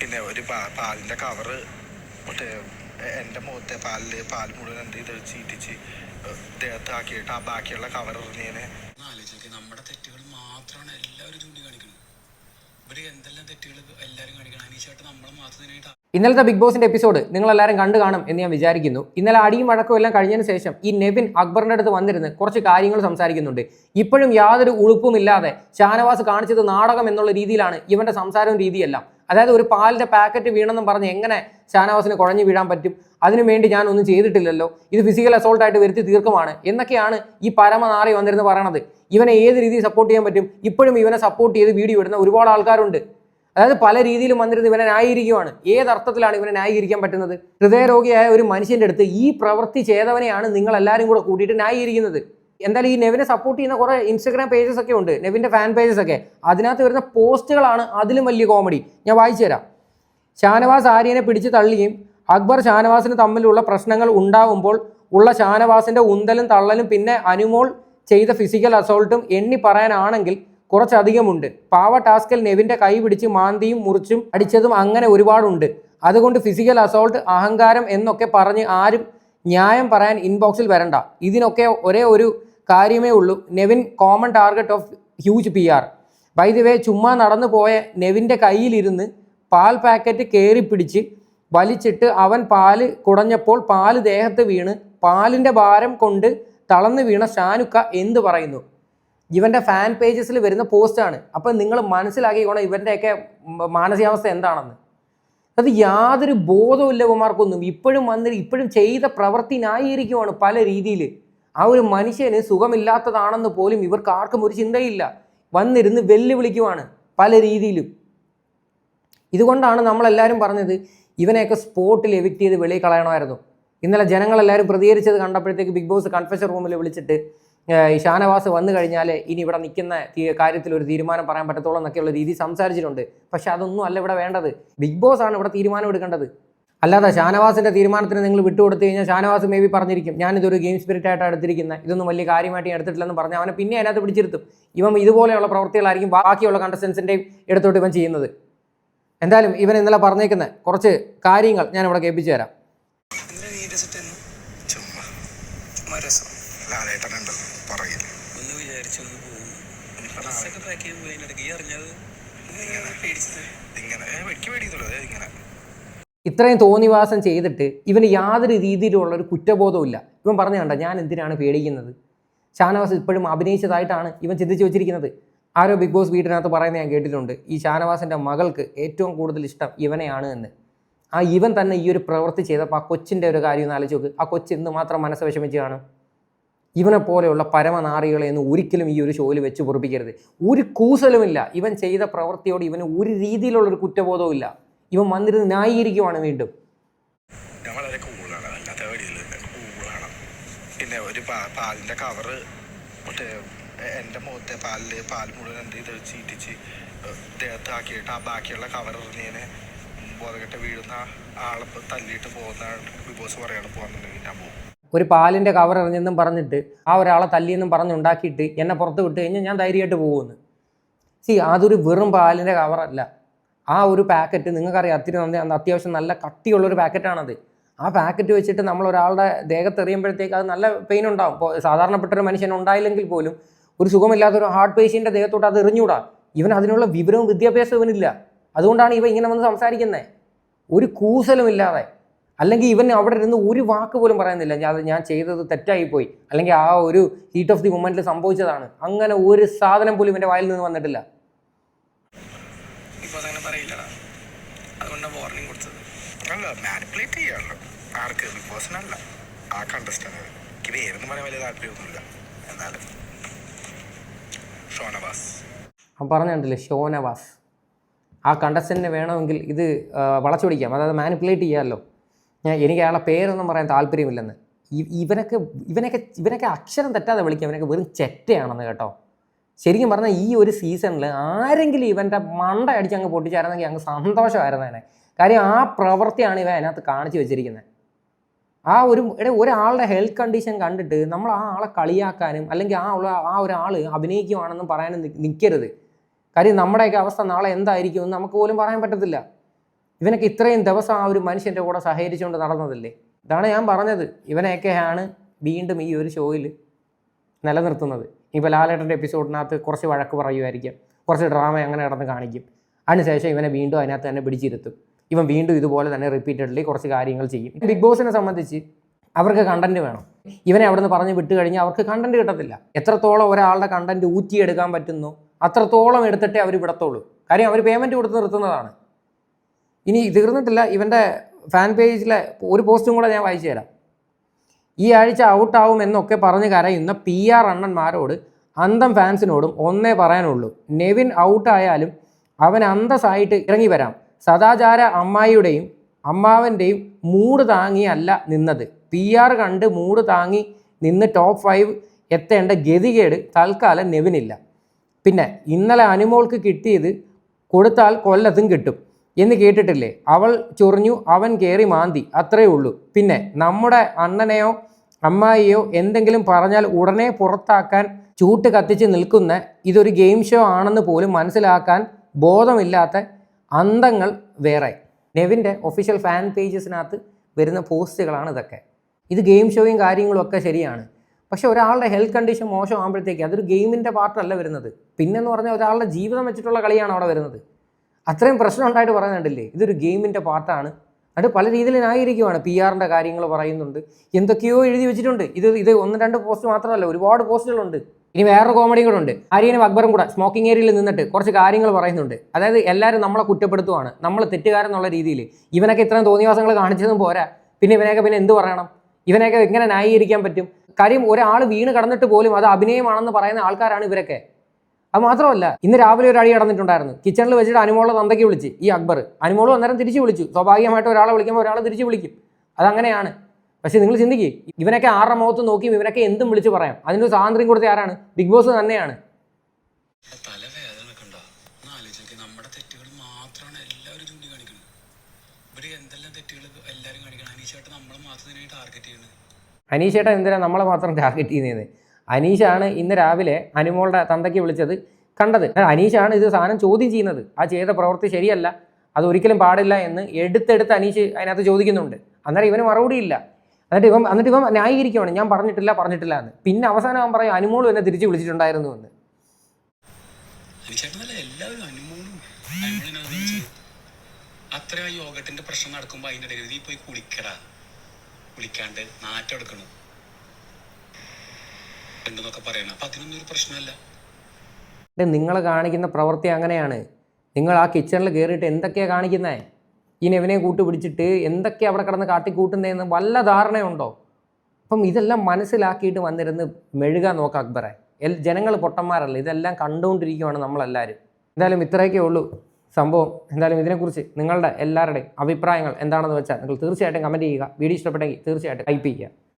പിന്നെ ഒരു പാലിന്റെ കവറ് മറ്റേ എന്റെ എന്റെ മുഖത്തെ പാലിൽ പാൽ മുഴുവൻ എന്റെ ഇത് ചീറ്റിച്ച് ദേഹത്ത് ആക്കിയിട്ട് ആ ബാക്കിയുള്ള കവർ എറിഞ്ഞേനെ നമ്മുടെ തെറ്റുകൾ മാത്രമാണ് എല്ലാവരും ചൂണ്ടിക്കാണിക്കുന്നത് ഇവർ എന്തെല്ലാം തെറ്റുകൾ എല്ലാവരും കാണിക്കണം? അനീഷായിട്ട് നമ്മളെ മാത്രം ഇന്നലത്തെ ബിഗ് ബോസിന്റെ എപ്പിസോഡ് നിങ്ങൾ എല്ലാവരും കണ്ടു കാണും എന്ന് ഞാൻ വിചാരിക്കുന്നു. ഇന്നലെ അടിയും വഴക്കും എല്ലാം കഴിഞ്ഞതിന് ശേഷം ഈ നെവിൻ അക്ബറിന്റെ അടുത്ത് വന്നിരുന്ന് കുറച്ച് കാര്യങ്ങൾ സംസാരിക്കുന്നുണ്ട്. ഇപ്പോഴും യാതൊരു ഉളുപ്പുമില്ലാതെ ഷാനവാസ് കാണിച്ചത് നാടകം എന്നുള്ള രീതിയിലാണ് ഇവന്റെ സംസാരവും രീതിയെല്ലാം. അതായത് ഒരു പാലിന്റെ പാക്കറ്റ് വീണെന്നും പറഞ്ഞ് എങ്ങനെ ഷാനവാസിന് കുഴഞ്ഞു വീഴാൻ പറ്റും? അതിനുവേണ്ടി ഞാൻ ഒന്നും ചെയ്തിട്ടില്ലല്ലോ. ഇത് ഫിസിക്കൽ അസോൾട്ട് ആയിട്ട് വരുത്തി തീർക്കുമാണ്. എന്നൊക്കെയാണ് ഈ പരമനാറി വന്നിരുന്ന് പറയണത്. ഇവനെ ഏത് രീതിയിൽ സപ്പോർട്ട് ചെയ്യാൻ പറ്റും? ഇപ്പോഴും ഇവനെ സപ്പോർട്ട് ചെയ്ത് വീഡിയോ ഇടുന്ന ഒരുപാട് ആൾക്കാരുണ്ട്. അതായത് പല രീതിയിലും വന്നിരുന്ന് ഇവനെ ന്യായീകരിക്കുകയാണ് ഏതർത്ഥത്തിലാണ് ഇവനെ ന്യായീകരിക്കാൻ പറ്റുന്നത്? ഹൃദയരോഗിയായ ഒരു മനുഷ്യന്റെ അടുത്ത് ഈ പ്രവൃത്തി ചെയ്തവനെയാണ് നിങ്ങളെല്ലാവരും കൂടെ കൂട്ടിയിട്ട് ന്യായീകരിക്കുന്നത്. എന്തായാലും ഈ നെവിനെ സപ്പോർട്ട് ചെയ്യുന്ന കുറേ ഇൻസ്റ്റഗ്രാം പേജസ് ഒക്കെ ഉണ്ട് നെവിന്റെ ഫാൻ പേജസ് ഒക്കെ. അതിനകത്ത് വരുന്ന പോസ്റ്റുകളാണ് അതിലും വലിയ കോമഡി ഞാൻ വായിച്ചു തരാം. ഷാനവാസ് ആര്യനെ പിടിച്ച് തള്ളിയും അക്ബർ ഷാനവാസിന് തമ്മിലുള്ള പ്രശ്നങ്ങൾ ഉണ്ടാവുമ്പോൾ ഉള്ള ഷാനവാസിന്റെ ഉന്തലും തള്ളലും പിന്നെ അനുമോൾ ചെയ്ത ഫിസിക്കൽ അസോൾട്ടും എണ്ണി പറയാനാണെങ്കിൽ കുറച്ചധികമുണ്ട്. പാവ ടാസ്കൽ നെവിന്റെ കൈ പിടിച്ച് മാന്തിയും മുറിച്ചും അടിച്ചതും അങ്ങനെ ഒരുപാടുണ്ട്. അതുകൊണ്ട് ഫിസിക്കൽ അസോൾട്ട് അഹങ്കാരം എന്നൊക്കെ പറഞ്ഞ് ആരും ന്യായം പറയാൻ ഇൻബോക്സിൽ വരണ്ട. ഇതിനൊക്കെ ഒരേ ഒരു കാര്യമേ ഉള്ളൂ. Nevin common target of huge P R by the way ചുമ്മാ നടന്നു പോയ നെവിന്റെ കയ്യിലിരുന്ന് പാൽ പാക്കറ്റ് കയറി പിടിച്ച് വലിച്ചിട്ട് അവൻ പാൽ കുടഞ്ഞപ്പോൾ പാൽ ദേഹത്ത് വീണ് പാലിന്റെ ഭാരം കൊണ്ട് തളർന്നു വീണ ഷാനുക്ക എന്ത് പറയുന്നു? ഇവന്റെ ഫാൻ പേജസിൽ വരുന്ന പോസ്റ്റാണ് അപ്പം നിങ്ങൾ മനസ്സിലാക്കിക്കോണം ഇവന്റെയൊക്കെ മാനസികാവസ്ഥ എന്താണെന്ന്. അത് യാതൊരു ബോധമില്ലവന്മാർക്കൊന്നും ഇപ്പോഴും വന്നിട്ട് ഇപ്പോഴും ചെയ്ത പ്രവൃത്തി ന്യായീകരിക്കുവാണ് പല രീതിയിൽ. ആ ഒരു മനുഷ്യന് സുഖമില്ലാത്തതാണെന്ന് പോലും ഇവർക്ക് ആർക്കും ഒരു ചിന്തയില്ല. വന്നിരുന്ന് വെല്ലുവിളിക്കുവാണ് പല രീതിയിലും. ഇതുകൊണ്ടാണ് നമ്മളെല്ലാവരും പറഞ്ഞത് ഇവനെയൊക്കെ സ്പോട്ടിൽ എവിക്റ്റ് ചെയ്ത് വെളിയിൽ കളയണമായിരുന്നു. ഇന്നലെ ജനങ്ങളെല്ലാവരും പ്രതികരിച്ചത് കണ്ടപ്പോഴത്തേക്ക് ബിഗ് ബോസ് കൺഫെഷൻ റൂമിൽ വിളിച്ചിട്ട് ഈ ഷാനവാസ് വന്നു കഴിഞ്ഞാൽ ഇനി ഇവിടെ നിൽക്കുന്ന കാര്യത്തിൽ ഒരു തീരുമാനം പറയാൻ പറ്റത്തോളം എന്നൊക്കെയുള്ള രീതി സംസാരിച്ചിട്ടുണ്ട്. പക്ഷെ അതൊന്നും അല്ല ഇവിടെ വേണ്ടത്. ബിഗ് ബോസ് ആണ് ഇവിടെ തീരുമാനം എടുക്കേണ്ടത്. അല്ലാതെ ഷാനവാസിന്റെ തീരുമാനത്തിന് നിങ്ങൾ വിട്ടുകൊടുത്തു കഴിഞ്ഞാൽ ഷാനവാസ് മേ ബി പറഞ്ഞിരിക്കും ഞാനിതൊരു ഗെയിം സ്പിരിറ്റ് ആയിട്ടാണ് എടുത്തിരിക്കുന്നത്. ഇതൊന്നും വലിയ കാര്യമായിട്ട് എടുത്തിട്ടില്ലെന്ന് പറഞ്ഞാൽ അവനെ പിന്നെ അതിനകത്ത് പിടിച്ചിരുത്തും. ഇവൻ ഇതുപോലെയുള്ള പ്രവൃത്തികളായിരിക്കും ബാക്കിയുള്ള കണ്ടസ്റ്റൻസിന്റെയും എടുത്തോട്ട് ഇവൻ ചെയ്യുന്നത്. എന്തായാലും ഇവൻ ഇന്നലെ പറഞ്ഞേക്കുന്ന കുറച്ച് കാര്യങ്ങൾ ഞാൻ ഇവിടെ കേൾപ്പിച്ചു തരാം. രസം. ലാലേട്ടനുണ്ടല്ലോ പറയില്ല ഒന്ന് വിചാരിച്ചൊന്ന് പോകും ഡ്രസ്സൊക്കെ പാക്ക് ചെയ്യാൻ പോയി ഇടയ്ക്ക് ഈ അറിഞ്ഞത്. ഇങ്ങനെ പേടിച്ചത് ഇങ്ങനെ ഏ, വെടിക്ക് പേടിക്കുന്നുള്ളൂ അതെ ഇങ്ങനെ. ഇത്രയും തോന്നിവാസം ചെയ്തിട്ട് ഇവന് യാതൊരു രീതിയിലുള്ള ഒരു കുറ്റബോധവും ഇല്ല ഇവൻ പറഞ്ഞു കണ്ട ഞാൻ എന്തിനാണ് പേടിക്കുന്നത്? ഷാനവാസ് ഇപ്പോഴും അഭിനയിച്ചതായിട്ടാണ് ഇവൻ ചിന്തിച്ചു വെച്ചിരിക്കുന്നത്. ആരോ ബിഗ് ബോസ് വീട്ടിനകത്ത് പറയുന്നത് ഞാൻ കേട്ടിട്ടുണ്ട്. ഈ ഷാനവാസിന്റെ മകൾക്ക് ഏറ്റവും കൂടുതൽ ഇഷ്ടം ഇവനെയാണ് എന്ന്. ആ ഇവൻ തന്നെ ഈ ഒരു പ്രവൃത്തി ചെയ്തപ്പോൾ ആ കൊച്ചിന്റെ ഒരു കാര്യം ഒന്ന് ആലോചിച്ച് നോക്ക്. ആ കൊച്ച് എന്ത് മാത്രം മനസ്സ് വിഷമിച്ച് കാണും. ഇവനെ പോലെയുള്ള പരമനാറികളെ ഒന്നും ഒരിക്കലും ഈ ഒരു ഷോയിൽ വെച്ച് പൊറിപ്പിക്കരുത്. ഒരു കൂസലുമില്ല. ഇവൻ ചെയ്ത പ്രവൃത്തിയോട് ഇവന് ഒരു രീതിയിലുള്ള ഒരു കുറ്റബോധവും ഇല്ല. ഇവൻ വന്നിരുന്ന് ന്യായീകരിക്കുവാണ് വീണ്ടും. പിന്നെ ഒരു പാ- പാലിന്റെ കവറ് മറ്റേ എന്റെ മുഖത്തെ പാലിൽ പാൽ മുഴുവൻ എന്റെ ഇത് ചീറ്റിച്ച് ദേഹത്ത് ആക്കിയിട്ട് ആ ബാക്കിയുള്ള കവർ എറിഞ്ഞതിനെ ബോധകെട്ട് വീഴുന്ന ആളെ തല്ലിയിട്ട് പോകുന്ന ബിഗ് ബോസ് പറയാണ് പോകുന്നുണ്ടെങ്കിൽ ഞാൻ പോകും. ഒരു പാലിന്റെ കവർ എറിഞ്ഞെന്നും പറഞ്ഞിട്ട് ആ ഒരാളെ തല്ലിയെന്നും പറഞ്ഞുണ്ടാക്കിയിട്ട് എന്നെ പുറത്ത് വിട്ട് കഴിഞ്ഞാൽ ഞാൻ ധൈര്യമായിട്ട് പോകുമെന്ന്. സി അതൊരു വെറും പാലിന്റെ കവറല്ല ആ ഒരു പാക്കറ്റ് നിങ്ങൾക്കറിയാം അത്തിരി നന്ദി അത്യാവശ്യം നല്ല കട്ടിയുള്ളൊരു പാക്കറ്റാണത് ആ പാക്കറ്റ് വെച്ചിട്ട് നമ്മൾ ഒരാളുടെ ദേഹത്ത് എറിയുമ്പോഴത്തേക്ക് അത് നല്ല പെയിൻ ഉണ്ടാവും. ഇപ്പോൾ സാധാരണപ്പെട്ട ഒരു മനുഷ്യൻ ഉണ്ടായില്ലെങ്കിൽ പോലും ഒരു സുഖമില്ലാത്തൊരു ഹാർട്ട് പേഷ്യന്റെ ദേഹത്തോട്ട് അത് എറിഞ്ഞൂടാ ഇവൻ അതിനുള്ള വിവരവും വിദ്യാഭ്യാസവും ഇവനില്ല. അതുകൊണ്ടാണ് ഇവ ഇങ്ങനെ വന്ന് സംസാരിക്കുന്നത് ഒരു കൂസലും ഇല്ലാതെ അല്ലെങ്കിൽ ഇവൻ അവിടെ ഇരുന്ന് ഒരു വാക്ക് പോലും പറയുന്നില്ല. ഞാൻ അത് ഞാൻ ചെയ്തത് തെറ്റായിപ്പോയി. അല്ലെങ്കിൽ ആ ഒരു ഹീറ്റ് ഓഫ് ദി മൊമെന്റിൽ സംഭവിച്ചതാണ്. അങ്ങനെ ഒരു സാധനം പോലും ഇവന്റെ വായിൽ നിന്ന് വന്നിട്ടില്ല. ഇപ്പൊ അതങ്ങനെ പറയില്ലടാ. അതുകൊണ്ടാണ് വാർണിംഗ് കൊടുത്തത്. അല്ല മാനിപ്പുലേറ്റ് ചെയ്യാണല്ലോ ആർക്ക്? ബിഗ് ബോസിനല്ല ആ കണ്ടസ്റ്റന്റ് എനിക്ക് പേരെന്ന് പറയാൻ വലിയ താല്പര്യമൊന്നുമില്ല. എന്നാലും. ഷോനവാസ്. അവൻ പറഞ്ഞു കണ്ടില്ലേ? ഷോനവാസ്. ആ കണ്ടസ്റ്റന്റിന് വേണമെങ്കിൽ ഇത് വളച്ചൊടിക്കാം അതായത് മാനിപ്പുലേറ്റ് ചെയ്യാമല്ലോ എനിക്ക് അയാളെ പേരൊന്നും പറയാൻ താല്പര്യമില്ലെന്ന്. ഇവനൊക്കെ ഇവനൊക്കെ ഇവനൊക്കെ അക്ഷരം തെറ്റാതെ വിളിക്കുക ഇവനൊക്കെ വെറും ചെറ്റയാണെന്ന് കേട്ടോ. ശരിക്കും പറഞ്ഞാൽ ഈ ഒരു സീസണിൽ ആരെങ്കിലും ഇവന്റെ മണ്ട അടിച്ച് അങ്ങ് പൊട്ടിച്ചായിരുന്നെങ്കിൽ അങ്ങ് സന്തോഷമായിരുന്നേനെ. കാര്യം ആ പ്രവൃത്തിയാണ് ഇവ അതിനകത്ത് കാണിച്ചു വെച്ചിരിക്കുന്നത് ആ ഒരു എടേ ഒരാളുടെ ഹെൽത്ത് കണ്ടീഷൻ കണ്ടിട്ട് നമ്മൾ ആ ആളെ കളിയാക്കാനും അല്ലെങ്കിൽ ആ ഉള്ള ആ ഒരാൾ അഭിനയിക്കുവാണെന്നും പറയാനും നിൽക്കരുത് കാര്യം നമ്മുടെയൊക്കെ അവസ്ഥ നാളെ എന്തായിരിക്കും എന്ന് നമുക്ക് പോലും പറയാൻ പറ്റത്തില്ല. ഇവനൊക്കെ ഇത്രയും ദിവസം ആ ഒരു മനുഷ്യന്റെ കൂടെ സഹകരിച്ചുകൊണ്ട് നടന്നതല്ലേ? ഇതാണ് ഞാൻ പറഞ്ഞത്. ഇവനെയൊക്കെയാണ് വീണ്ടും ഈ ഒരു ഷോയിൽ നിലനിർത്തുന്നത്. ഇപ്പോൾ ലാലേട്ടന്റെ എപ്പിസോഡിനകത്ത് കുറച്ച് വഴക്ക് പറയുമായിരിക്കും. കുറച്ച് ഡ്രാമ അങ്ങനെ കിടന്ന് കാണിക്കും. അതിനുശേഷം ഇവനെ വീണ്ടും അതിനകത്ത് തന്നെ പിടിച്ചിരുത്തും. ഇവൻ വീണ്ടും ഇതുപോലെ തന്നെ റിപ്പീറ്റഡ്ലി കുറച്ച് കാര്യങ്ങൾ ചെയ്യും. ബിഗ് ബോസിനെ സംബന്ധിച്ച് അവർക്ക് കണ്ടന്റ് വേണം. ഇവനെ അവിടെ നിന്ന് പറഞ്ഞ് വിട്ട് കഴിഞ്ഞാൽ അവർക്ക് കണ്ടന്റ് കിട്ടത്തില്ല. എത്രത്തോളം ഒരാളുടെ കണ്ടന്റ് ഊറ്റിയെടുക്കാൻ പറ്റുന്നു അത്രത്തോളം എടുത്തിട്ടേ അവർ വിടത്തുള്ളൂ കാര്യം അവർ പേയ്മെന്റ് കൊടുത്ത് നിർത്തുന്നതാണ്. ഇനി തീർന്നിട്ടില്ല ഇവന്റെ ഫാൻ പേജിലെ ഒരു പോസ്റ്റും കൂടെ ഞാൻ വായിച്ചു തരാം. ഈ ആഴ്ച ഔട്ടാവും എന്നൊക്കെ പറഞ്ഞ് കരയുന്ന പി ആർ അണ്ണന്മാരോട് അന്തം ഫാൻസിനോടും ഒന്നേ പറയാനുള്ളൂ. നെവിൻ ഔട്ടായാലും അവൻ അന്തസ്സായിട്ട് ഇറങ്ങി വരാം. സദാചാര അമ്മായിയുടെയും അമ്മാവന്റെയും മൂട് താങ്ങിയല്ല നിന്നത്. പി ആർ കണ്ട് മൂട് താങ്ങി നിന്ന് ടോപ്പ് ഫൈവ് എത്തേണ്ട ഗതികേട് തൽക്കാലം നെവിനില്ല. പിന്നെ ഇന്നലെ അനുമോൾക്ക് കിട്ടിയത് കൊടുത്താൽ കൊല്ലത്തും കിട്ടും. എന്ന് കേട്ടിട്ടില്ലേ? അവൾ ചൊറിഞ്ഞു അവൻ കയറി മാന്തി. അത്രേ ഉള്ളൂ. പിന്നെ നമ്മുടെ അണ്ണനെയോ അമ്മായിയോ എന്തെങ്കിലും പറഞ്ഞാൽ ഉടനെ പുറത്താക്കാൻ ചൂട്ട് കത്തിച്ച് നിൽക്കുന്ന ഇതൊരു ഗെയിം ഷോ ആണെന്ന് പോലും മനസ്സിലാക്കാൻ ബോധമില്ലാത്ത അന്തങ്ങൾ വേറെ. നെവിന്റെ ഒഫീഷ്യൽ ഫാൻ പേജസിനകത്ത് വരുന്ന പോസ്റ്റുകളാണ് ഇതൊക്കെ. ഇത് ഗെയിം ഷോയും കാര്യങ്ങളും ഒക്കെ ശരിയാണ്. പക്ഷേ ഒരാളുടെ ഹെൽത്ത് കണ്ടീഷൻ മോശമാകുമ്പോഴത്തേക്ക് അതൊരു ഗെയിമിന്റെ പാർട്ടല്ല വരുന്നത്. പിന്നെന്ന് പറഞ്ഞാൽ ഒരാളുടെ ജീവിതം വെച്ചിട്ടുള്ള കളിയാണ് അവിടെ വരുന്നത്. അത്രയും പ്രശ്നം ഉണ്ടായിട്ട് പറയുന്നുണ്ടല്ലേ ഇതൊരു ഗെയിമിന്റെ പാർട്ടാണ് അത് പല രീതിയിൽ ന്യായീകരിക്കുവാണ് പി ആറിന്റെ കാര്യങ്ങൾ പറയുന്നുണ്ട്. എന്തൊക്കെയോ എഴുതി വെച്ചിട്ടുണ്ട്. ഇത് ഇത് ഒന്ന് രണ്ട് പോസ്റ്റ് മാത്രമല്ല ഒരുപാട് പോസ്റ്റുകളുണ്ട് ഇനി കൂടെ ഉണ്ട്. ആര്യനും അക്ബറും കൂടെ സ്മോക്കിംഗ് ഏരിയയിൽ നിന്നിട്ട് കുറച്ച് കാര്യങ്ങൾ പറയുന്നുണ്ട്. അതായത് എല്ലാവരും നമ്മളെ കുറ്റപ്പെടുത്തുവാണ്. നമ്മൾ തെറ്റുകാരെന്നുള്ള രീതിയിൽ. ഇവനൊക്കെ ഇത്രയും തോന്നിവാസങ്ങൾ കാണിച്ചതും പോരാ. പിന്നെ ഇവനെയൊക്കെ പിന്നെ എന്ത് പറയണം? ഇവനെയൊക്കെ എങ്ങനെ ന്യായീകരിക്കാൻ പറ്റും? കാര്യം ഒരാൾ വീണ് കടന്നിട്ട് പോലും അത് അഭിനയമാണെന്ന് പറയുന്ന ആൾക്കാരാണ് ഇവരൊക്കെ. അത് മാത്രമല്ല ഇന്ന് രാവിലെ ഒരു അടി നടന്നിട്ടുണ്ടായിരുന്നു കിച്ചണിൽ വെച്ചിട്ട് അനുമോളെ തന്തയ്ക്ക് വിളിച്ച് ഈ അക്ബർ. അനുമോളും അന്നേരം തിരിച്ചു വിളിച്ചു. സ്വാഭാവികമായിട്ട് ഒരാളെ വിളിക്കുമ്പോൾ ഒരാളെ തിരിച്ചു വിളിക്കും. അതങ്ങനെയാണ്. പക്ഷേ നിങ്ങൾ ചിന്തിക്കുക ഇവനൊക്കെ ആരുടെ മുഖത്ത് നോക്കിയും ഇവനൊക്കെ എന്തും വിളിച്ച് പറയാം. അതിന്റെ സ്വാതന്ത്ര്യം കൊടുത്ത ആരാണ്? ബിഗ് ബോസ് തന്നെയാണ്. അനീഷേട്ടൻ എന്തിനാ നമ്മളെ മാത്രം ടാർഗറ്റ് ചെയ്യുന്നത്? അനീഷാണ് ഇന്ന് രാവിലെ അനുമോളുടെ തന്തയ്ക്ക് വിളിച്ചത് കണ്ടത്. അനീഷാണ് ഇത് സാധനം ചോദ്യം ചെയ്യുന്നത്. ആ ചെയ്ത പ്രവൃത്തി ശരിയല്ല. അത് ഒരിക്കലും പാടില്ല എന്ന് എടുത്തെടുത്ത് അനീഷ് അതിനകത്ത് ചോദിക്കുന്നുണ്ട്. അന്നേരം ഇവന് മറുപടിയില്ല എന്നിട്ട് ഇവൻ എന്നിട്ട് ഇവൻ ന്യായീകരിക്കുവാണ്. ഞാൻ പറഞ്ഞിട്ടില്ല പറഞ്ഞിട്ടില്ല എന്ന്. പിന്നെ അവസാനം അവൻ പറയും അനുമോളും എന്നെ തിരിച്ച് വിളിച്ചിട്ടുണ്ടായിരുന്നു എന്ന്. അത്ര യോഗത്തിന്റെ പ്രശ്നം നടക്കുമ്പോൾ അതിന്റെ ഇടയിൽ പോയി കുളിക്കടാ. കുളിക്കാണ്ട് നാറ്റം എടുക്കണം. ഉണ്ടെന്നൊക്കെ പറയണം. അപ്പൊ അതിനൊന്നും ഒരു പ്രശ്നമല്ല. നിങ്ങൾ കാണിക്കുന്ന പ്രവൃത്തി അങ്ങനെയാണ്. നിങ്ങൾ ആ കിച്ചണിൽ കയറിയിട്ട് എന്തൊക്കെയാണ് കാണിക്കുന്നത് ഈ നെവിനെ കൂട്ടുപിടിച്ചിട്ട് എന്തൊക്കെയാണ് അവിടെ കിടന്ന് കാട്ടിക്കൂട്ടുന്നതെന്ന് വല്ല ധാരണയുണ്ടോ? അപ്പം ഇതെല്ലാം മനസ്സിലാക്കിയിട്ട് വന്നിരുന്ന് മെഴുകാൻ നോക്കാം അക്ബറെ. എൽ ജനങ്ങൾ പൊട്ടന്മാരല്ല? ഇതെല്ലാം കണ്ടുകൊണ്ടിരിക്കുകയാണ് നമ്മളെല്ലാവരും എന്തായാലും ഇത്രയൊക്കെ ഉള്ളൂ സംഭവം. എന്തായാലും ഇതിനെക്കുറിച്ച് നിങ്ങളുടെ എല്ലാവരുടെയും അഭിപ്രായങ്ങൾ എന്താണെന്ന് വെച്ചാൽ നിങ്ങൾ തീർച്ചയായിട്ടും കമന്റ് ചെയ്യുക. വീഡിയോ ഇഷ്ടപ്പെട്ടെങ്കിൽ തീർച്ചയായിട്ടും ടൈപ്പ് ചെയ്യുക.